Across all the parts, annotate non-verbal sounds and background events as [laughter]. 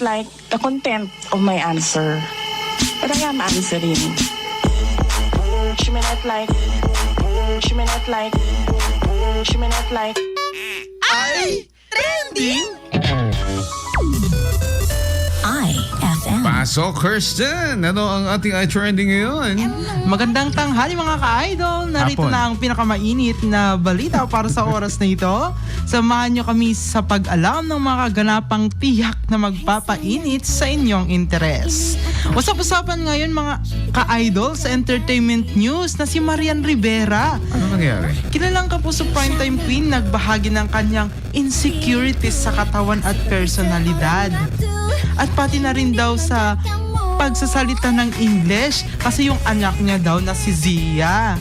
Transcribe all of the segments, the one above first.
not like the content of my answer, but I am answering. She may not like, she may not like, she may not like. Ay! Trending! Pasok, Kirsten! Ano ang ating i-trending ngayon? Magandang tanghali mga ka-idol. Narito Hapon. na ang pinakamainit na balita para sa oras na ito. Samahan nyo kami sa pag-alam ng mga kaganapang tiyak na magpapainit sa inyong interes. Usap-usapan ngayon mga ka-idol sa entertainment news na si Marian Rivera. Ano nangyari? Kilalang kapuso primetime queen nagbahagi ng kanyang insecurities sa katawan at personalidad. At pati na rin daw sa pagsasalita ng English kasi yung anak niya daw na si Zia.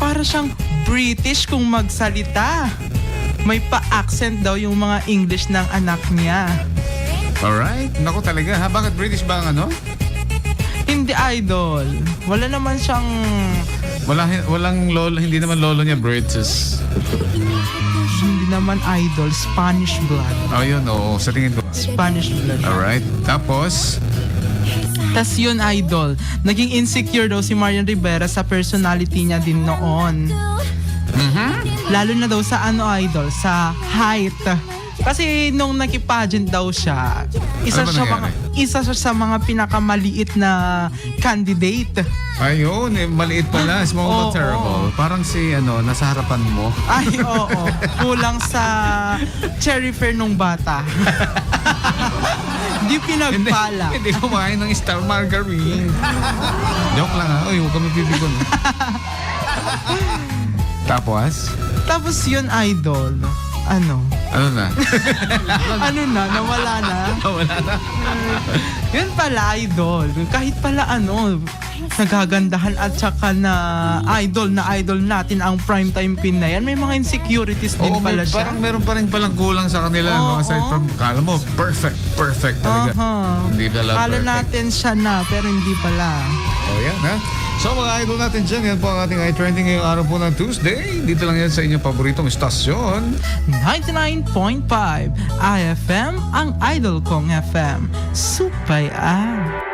Para siyang British kung magsalita. May pa-accent daw yung mga English ng anak niya. Alright. Naku talaga ha? Bakit British ba ang ano? Hindi idol. Wala naman siyang Wala, walang lolo, hindi naman lolo niya British. hindi naman idol, Spanish blood. Oh, yun. Oo, sa tingin ko. Spanish blood. Alright. Tapos, Tas yun, idol. Naging insecure daw si Marian Rivera sa personality niya din noon. Lalo na daw sa ano, idol, sa height. Kasi nung nakipagent daw siya, isa Ano siya mga, isa siya sa mga pinakamaliit na candidate. ayun, eh, maliit pala. Small Oo, but terrible. Parang si, ano, nasa harapan mo. Ay, oo. Kulang sa cherry fair nung bata. Hindi pinagpala. Hindi, hindi kumain ng star margarine. Joke lang ha. Uy, huwag kami pipikon. Tapos, Tapos yun, idol. Ano? Ano na? [laughs] Ano na? Nawala na? [laughs] Wala na. Yun pala, idol. Kahit pala ano, nagagandahan at saka na idol na idol natin ang primetime pin na yan, may mga insecurities din Oo, pala may, siya. parang meron pa rin palang kulang sa kanila. no? Oo. Aside from, kala mo, perfect, perfect talaga. Aha. Hindi pala Kala perfect. natin siya na, pero hindi pala. Oh, yan ha. So mga idol natin dyan, yan po ang ating i-trending ngayong araw po ng Tuesday. Dito lang yan sa inyong paboritong istasyon. 99.5 IFM, ang idol kong FM. Supay ah.